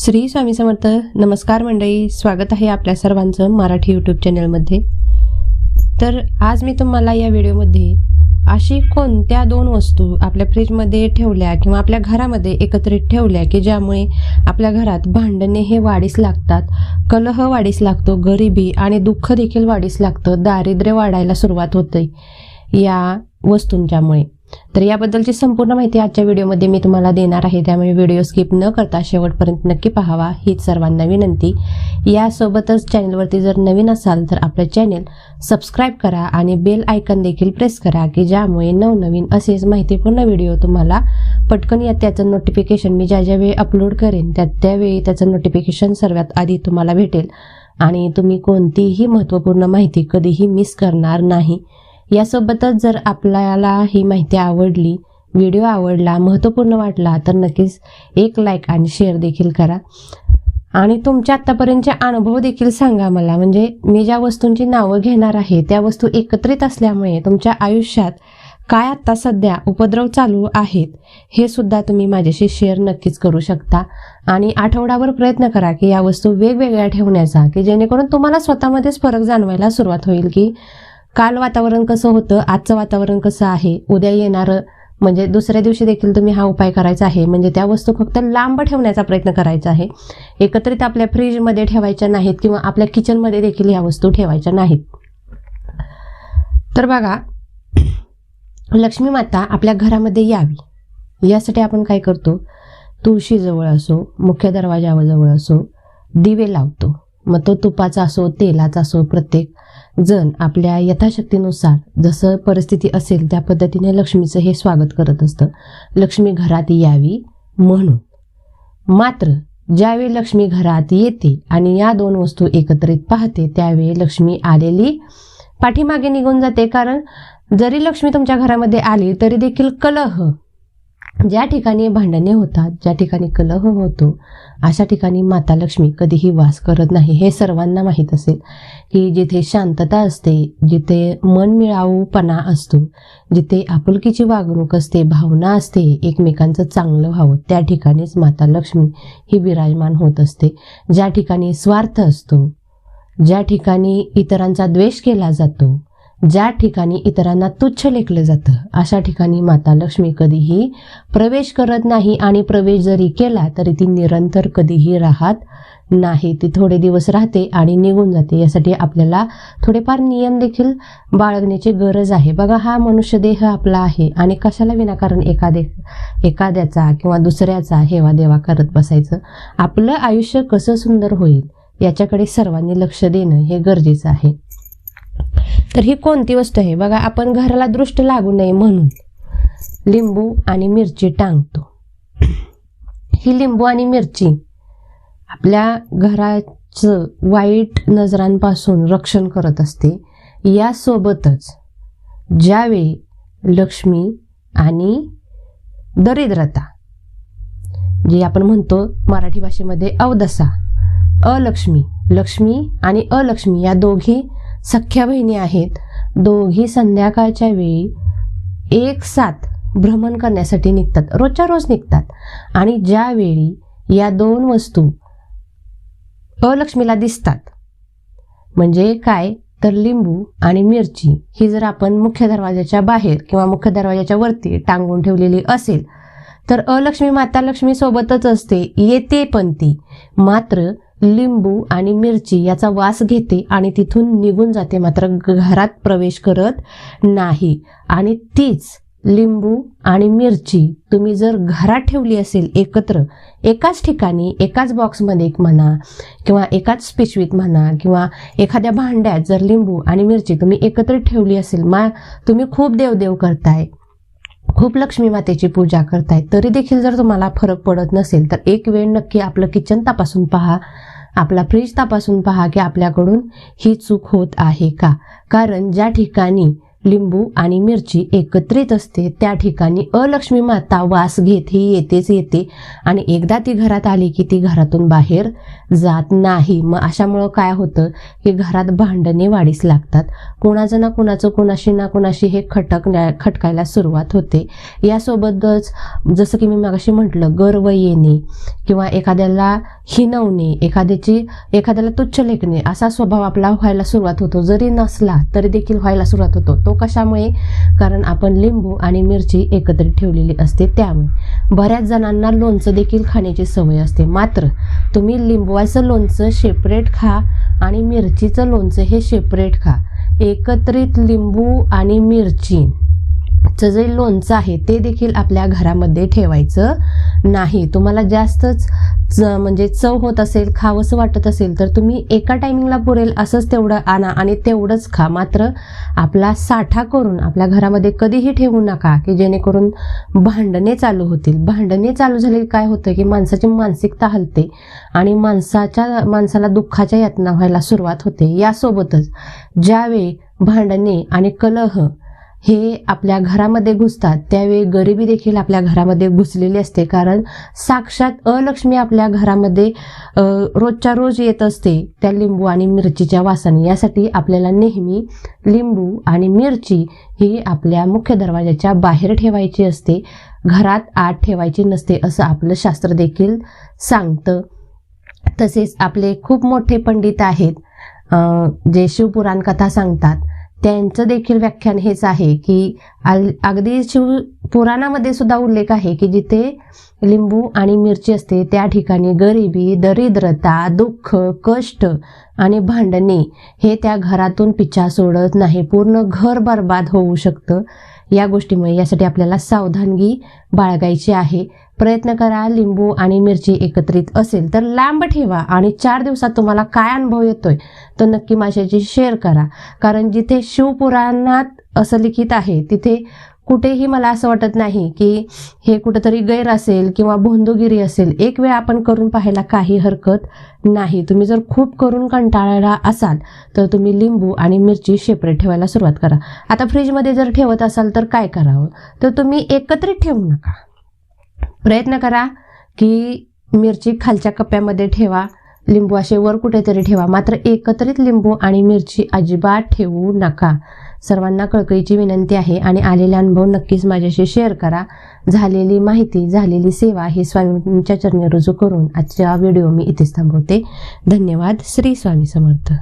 श्री स्वामी समर्थ नमस्कार मंडळी. स्वागत आहे आपल्या सर्वांचं मराठी यूट्यूब चॅनलमध्ये तर आज मी तुम्हाला या व्हिडिओमध्ये अशी कोणत्या दोन वस्तू आपल्या फ्रीजमध्ये ठेवल्या किंवा आपल्या घरामध्ये एकत्रित ठेवल्या की ज्यामुळे आपल्या घरात भांडणे हे वाढीस लागतात कलह वाढीस लागतो गरिबी आणि दुःख देखील वाढीस लागतं दारिद्र्य वाढायला सुरुवात होते या वस्तूंच्यामुळे. तर याबद्दलची संपूर्ण माहिती आजच्या व्हिडिओमध्ये मी तुम्हाला देणार आहे. त्यामुळे व्हिडिओ स्किप न करता शेवटपर्यंत नक्की पाहावा. हीच सर्वांना विनंती. यासोबतच चॅनलवरती जर नवीन असाल तर आपलं चॅनेल सबस्क्राईब करा आणि बेल आयकन देखील प्रेस करा की ज्यामुळे नवनवीन असेच माहितीपूर्ण व्हिडिओ तुम्हाला पटकन या त्याचं नोटिफिकेशन मी ज्या ज्यावेळी अपलोड करेन त्या त्यावेळी त्याचं नोटिफिकेशन सर्वात आधी तुम्हाला भेटेल. आणि तुम्ही कोणतीही महत्त्वपूर्ण माहिती कधीही मिस करणार नाही. यासोबतच जर आपल्याला ही माहिती आवडली व्हिडिओ आवडला महत्त्वपूर्ण वाटला तर नक्कीच एक लाईक आणि शेअर देखील करा. आणि तुमच्या आत्तापर्यंतचे अनुभव देखील सांगा मला. म्हणजे मी ज्या वस्तूंची नावं घेणार आहे त्या वस्तू एकत्रित असल्यामुळे तुमच्या आयुष्यात काय आत्ता सध्या उपद्रव चालू आहेत हे सुद्धा तुम्ही माझ्याशी शेअर नक्कीच करू शकता. आणि आठवडाभर प्रयत्न करा की या वस्तू वेगवेगळ्या ठेवण्याचा की जेणेकरून तुम्हाला स्वतःमध्येच फरक जाणवायला सुरुवात होईल की काल वातावरण कसं होतं आजचं वातावरण कसं आहे उद्या येणारं म्हणजे दुसऱ्या दिवशी देखील तुम्ही हा उपाय करायचा आहे. म्हणजे त्या वस्तू फक्त लांब ठेवण्याचा प्रयत्न करायचा आहे. एकत्रित आपल्या फ्रीजमध्ये ठेवायच्या नाहीत किंवा आपल्या किचनमध्ये देखील ह्या वस्तू ठेवायच्या नाहीत. तर बघा लक्ष्मी माता आपल्या घरामध्ये यावी. यासाठी आपण काय करतो? तुळशीजवळ असो मुख्य दरवाजाजवळ असो दिवे लावतो. मग तो तुपाचा असो तेलाचा असो प्रत्येक जण आपल्या यथाशक्तीनुसार जसं परिस्थिती असेल त्या पद्धतीने लक्ष्मीचं हे स्वागत करत असतं. लक्ष्मी घरात यावी म्हणून. मात्र ज्यावेळी लक्ष्मी घरात येते आणि या दोन वस्तू एकत्रित पाहते त्यावेळी लक्ष्मी आलेली पाठीमागे निघून जाते. कारण जरी लक्ष्मी तुमच्या घरामध्ये आली तरी देखील कलह ज्या ठिकाणी भांडणे होतात ज्या ठिकाणी कलह होतो अशा ठिकाणी माता लक्ष्मी कधीही वास करत नाही. हे सर्वांना माहीत असेल की जिथे शांतता असते जिथे मनमिळाऊपणा असतो जिथे आपुलकीची वागणूक असते भावना असते एकमेकांचं चांगलं व्हावं त्या ठिकाणीच माता लक्ष्मी ही विराजमान होत असते. ज्या ठिकाणी स्वार्थ असतो ज्या ठिकाणी इतरांचा द्वेष केला जातो ज्या ठिकाणी इतरांना तुच्छ लेखलं जातं अशा ठिकाणी माता लक्ष्मी कधीही प्रवेश करत नाही आणि प्रवेश जरी केला तरी ती निरंतर कधीही राहत नाही. ती थोडे दिवस राहते आणि निघून जाते. यासाठी आपल्याला थोडेफार नियम देखील बाळगण्याची गरज आहे. बघा हा मनुष्यदेह आपला आहे आणि कशाला विनाकारण एखादे एखाद्याचा किंवा दुसऱ्याचा हेवा देवा करत बसायचं? आपलं आयुष्य कसं सुंदर होईल याच्याकडे सर्वांनी लक्ष देणं हे गरजेचं आहे. तर ही कोणती वस्तू आहे? बघा आपण घराला दृष्ट लागू नये म्हणून लिंबू आणि मिरची टांगतो. ही लिंबू आणि मिरची आपल्या घराचं वाईट नजरांपासून रक्षण करत असते. यासोबतच ज्यावेळी लक्ष्मी आणि दरिद्रता जी आपण म्हणतो मराठी भाषेमध्ये अवदसा अलक्ष्मी लक्ष्मी आणि अलक्ष्मी या दोघी सख्या बहिणी आहेत. दोघी संध्याकाळच्या वेळी एक साथ भ्रमण करण्यासाठी निघतात. रोजच्या रोज निघतात. आणि ज्यावेळी या दोन वस्तू अलक्ष्मीला दिसतात म्हणजे काय? तर लिंबू आणि मिरची ही जर आपण मुख्य दरवाजाच्या बाहेर किंवा मुख्य दरवाजाच्या वरती टांगून ठेवलेली असेल तर अलक्ष्मी माता लक्ष्मी सोबतच असते. येते पण ती. मात्र लिंबू आणि मिरची याचा वास घेते आणि तिथून निघून जाते. मात्र घरात प्रवेश करत नाही. आणि तीच लिंबू आणि मिरची तुम्ही जर घरात ठेवली असेल एकत्र एकाच ठिकाणी एकाच बॉक्समध्ये म्हणा किंवा एकाच पिशवीत म्हणा किंवा एखाद्या भांड्यात जर लिंबू आणि मिरची तुम्ही एकत्र ठेवली असेल मा तुम्ही खूप देवदेव करताय खूप लक्ष्मी मातेची पूजा करताय तरी देखील जर तुम्हाला फरक पडत नसेल तर एक वेळ नक्की आपलं किचन तपासून पहा. आपला फ्रीज तपासून पहा की आपल्याकडून ही चूक होत आहे का? कारण ज्या ठिकाणी लिंबू आणि मिरची एकत्रित असते. त्या ठिकाणी अलक्ष्मी माता वास घेत ही येतेच येते. आणि एकदा ती घरात आली की ती घरातून बाहेर जात नाही. मग अशामुळं काय होतं? की घरात भांडणे वाढीस लागतात. कुणाचं ना कुणाचं कुणाशी ना कुणाशी हे खटक खटकायला सुरुवात होते. यासोबतच जसं की मी मागाशी म्हटलं गर्व येणे किंवा एखाद्याला हिनवणे एखाद्याची एखाद्याला तुच्छ लेखणे असा स्वभाव आपला व्हायला सुरुवात होतो. जरी नसला तरी देखील व्हायला सुरुवात होतो. तो कशामुळे? कारण आपण लिंबू आणि मिरची एकत्रित ठेवलेली असते त्यामुळे. बऱ्याच जणांना लोणचं देखील खाण्याची सवय असते. मात्र तुम्ही लिंबवाचं लोणचं सेपरेट खा आणि मिरचीचं लोणचं हे सेपरेट खा. एकत्रित लिंबू आणि मिरची चं जे लोणचं आहे ते देखील आपल्या घरामध्ये ठेवायचं नाही. तुम्हाला जास्तच म्हणजे चव होत असेल खावंसं वाटत असेल तर तुम्ही एका टायमिंगला पुरेल असंच तेवढं आणा आणि तेवढंच खा. मात्र आपला साठा करून आपल्या घरामध्ये कधीही ठेवू नका की जेणेकरून भांडणे चालू होतील. भांडणे चालू झाली काय होतं की माणसाची मानसिकता हलते आणि माणसाच्या माणसाला दुःखाच्या यातना व्हायला सुरुवात होते. यासोबतच ज्यावेळी भांडणे आणि कलह हे आपल्या घरामध्ये घुसतात. त्यावेळी गरिबी देखील आपल्या घरामध्ये घुसलेली असते. कारण साक्षात अलक्ष्मी आपल्या घरामध्ये रोजच्या रोज येत असते. त्या लिंबू आणि मिरचीच्या वासाने. यासाठी आपल्याला नेहमी लिंबू आणि मिरची ही आपल्या मुख्य दरवाजाच्या बाहेर ठेवायची असते. घरात आत ठेवायची नसते असं आपलं शास्त्र देखील सांगतं. तसेच आपले खूप मोठे पंडित आहेत. जे शिवपुराण कथा सांगतात. त्यांचं देखील व्याख्यान हेच आहे की अगदी शिव पुराणामध्ये सुद्धा उल्लेख आहे की जिथे लिंबू आणि मिरची असते त्या ठिकाणी गरिबी दरिद्रता दुःख कष्ट आणि भांडणे हे त्या घरातून पिछा सोडत नाही. पूर्ण घर बर्बाद होऊ शकतं या गोष्टीमुळे. यासाठी आपल्याला सावधानगी बाळगायची आहे. प्रयत्न करा लिंबू आणि मिरची एकत्रित असेल तर लांब ठेवा आणि चार दिवसात तुम्हाला काय अनुभव येतोय तो नक्की माझ्याशी शेअर करा. कारण जिथे शिवपुराणात असं लिखित आहे तिथे कुठेही मला असं वाटत नाही की हे कुठंतरी गैर असेल किंवा भोंदूगिरी असेल एक वेळ आपण करून पाहायला काही हरकत नाही. तुम्ही जर खूप करून कंटाळला असाल तर तुम्ही लिंबू आणि मिरची सेपरेट ठेवायला सुरुवात करा. आता फ्रीजमध्ये जर ठेवत असाल तर काय करावं? तर तुम्ही एकत्रित ठेवू नका. प्रयत्न करा की मिरची खालच्या कप्प्यामध्ये ठेवा लिंबू असे वर कुठेतरी ठेवा. मात्र एकत्रित लिंबू आणि मिरची अजिबात ठेवू नका. सर्वांना कळकळीची विनंती आहे आणि आलेले अनुभव नक्कीच माझ्याशी शेअर करा. झालेली माहिती झालेली सेवा हे स्वामींच्या चरणी रुजू करून आजच्या व्हिडिओ मी इथेच थांबवते. धन्यवाद. श्री स्वामी समर्थ.